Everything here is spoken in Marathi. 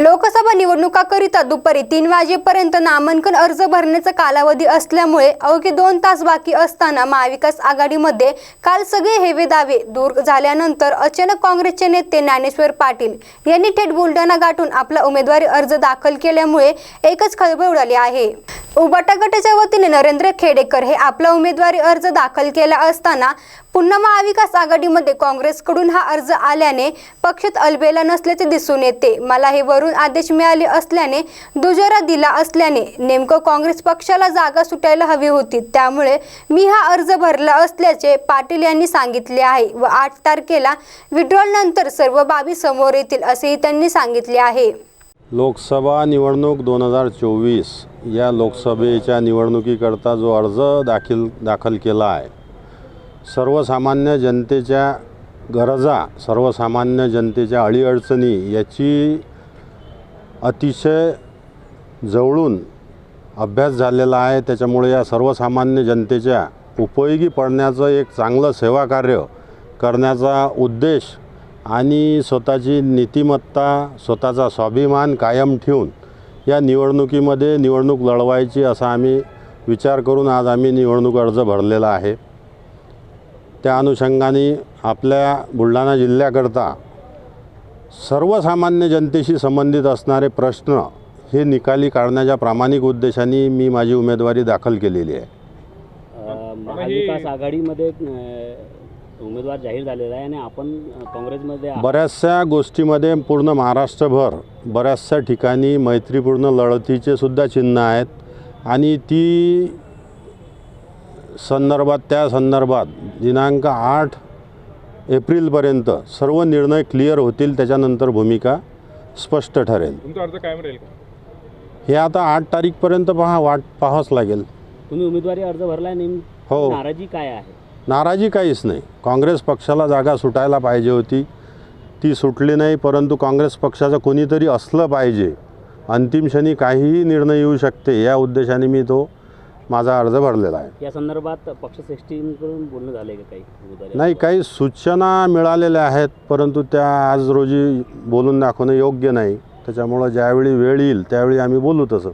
लोकसभा निवडणुकाकरिता दुपारी तीन वाजेपर्यंत नामांकन अर्ज भरण्याचा कालावधी असल्यामुळे अवघे दोन तास बाकी असताना महाविकास आघाडीमध्ये काल सगळे हेवे दावे दूर झाल्यानंतर अचानक काँग्रेसचे नेते ज्ञानेश्वर पाटील यांनी थेट बुलढाणा गाठून आपला उमेदवारी अर्ज दाखल केल्यामुळे एकच खळबळ उडाली आहे. उबाटा गटाच्या वतीने नरेंद्र खेडेकर हे आपला उमेदवारी अर्ज दाखल केला असताना पुन्हा महाविकास आघाडीमध्ये काँग्रेसकडून हा अर्ज आल्याने पक्षात अलबेला नसल्याचे दिसून येते. मला हे वरून आदेश मिळाले असल्याने दुजोरा दिला असल्याने नेमकं काँग्रेस पक्षाला जागा सुटायला हवी होती. त्यामुळे मी हा अर्ज भरला असल्याचे पाटील यांनी सांगितले आहे व आठ तारखेला विड्रॉल नंतर सर्व बाबी समोर येतील असेही त्यांनी सांगितले आहे. लोकसभा निवडणूक दोन हजार चोवीस. या लोकसभेच्या निवडणुकीकरता जो अर्ज दाखील दाखल केला आहे सर्वसामान्य जनतेच्या गरजा सर्वसामान्य जनतेच्या अडीअडचणी याची अतिशय जवळून अभ्यास झालेला आहे. त्याच्यामुळे या सर्वसामान्य जनतेच्या उपयोगी पडण्याचं एक चांगलं सेवाकार्य करण्याचा उद्देश आणि स्वतःची नीतिमत्ता स्वतःचा स्वाभिमान कायम ठेवून या निवडणुकीमध्ये निवडणूक लढवायची असा आम्ही विचार करून आज आम्ही निवडणूक अर्ज भरलेला आहे. त्या अनुषंगाने आपल्या बुलढाणा जिल्ह्याकरता सर्वसामान्य जनतेशी संबंधित असणारे प्रश्न हे निकाली काढण्याच्या प्रामाणिक उद्देशाने मी माझी उमेदवारी दाखल केलेली आहे. महाविकास आघाडीमध्ये उमेदवार जाहीर झालेला आहे आणि आपण काँग्रेसमध्ये. बऱ्याचशा गोष्टीमध्ये पूर्ण महाराष्ट्रभर बऱ्याचशा ठिकाणी मैत्रीपूर्ण लढतीचे सुद्धा चिन्ह आहेत आणि ती संदर्भात त्या संदर्भात दिनांक आठ एप्रिलपर्यंत सर्व निर्णय क्लिअर होतील त्याच्यानंतर भूमिका स्पष्ट ठरेल तुमचा अर्ज कायम राहील का हे आता आठ तारीखपर्यंत पहा वाट पाहावंच लागेल तुम्ही उमेदवारी अर्ज भरलाय नेम हो. नाराजी काय आहे नाराजी काहीच नाही. काँग्रेस पक्षाला जागा सुटायला पाहिजे होती. ती सुटली नाही परंतु काँग्रेस पक्षाचं कोणीतरी असलं पाहिजे. अंतिम क्षणी काहीही निर्णय येऊ शकते या उद्देशाने मी तो माझा अर्ज भरलेला आहे. या संदर्भात पक्षश्रेष्ठींकडून बोलणं झालंय का काही? नाही काही सूचना मिळालेल्या आहेत परंतु त्या आज रोजी बोलून दाखवणं योग्य नाही. त्याच्यामुळं ज्यावेळी वेळ येईल त्यावेळी आम्ही बोलू तसं.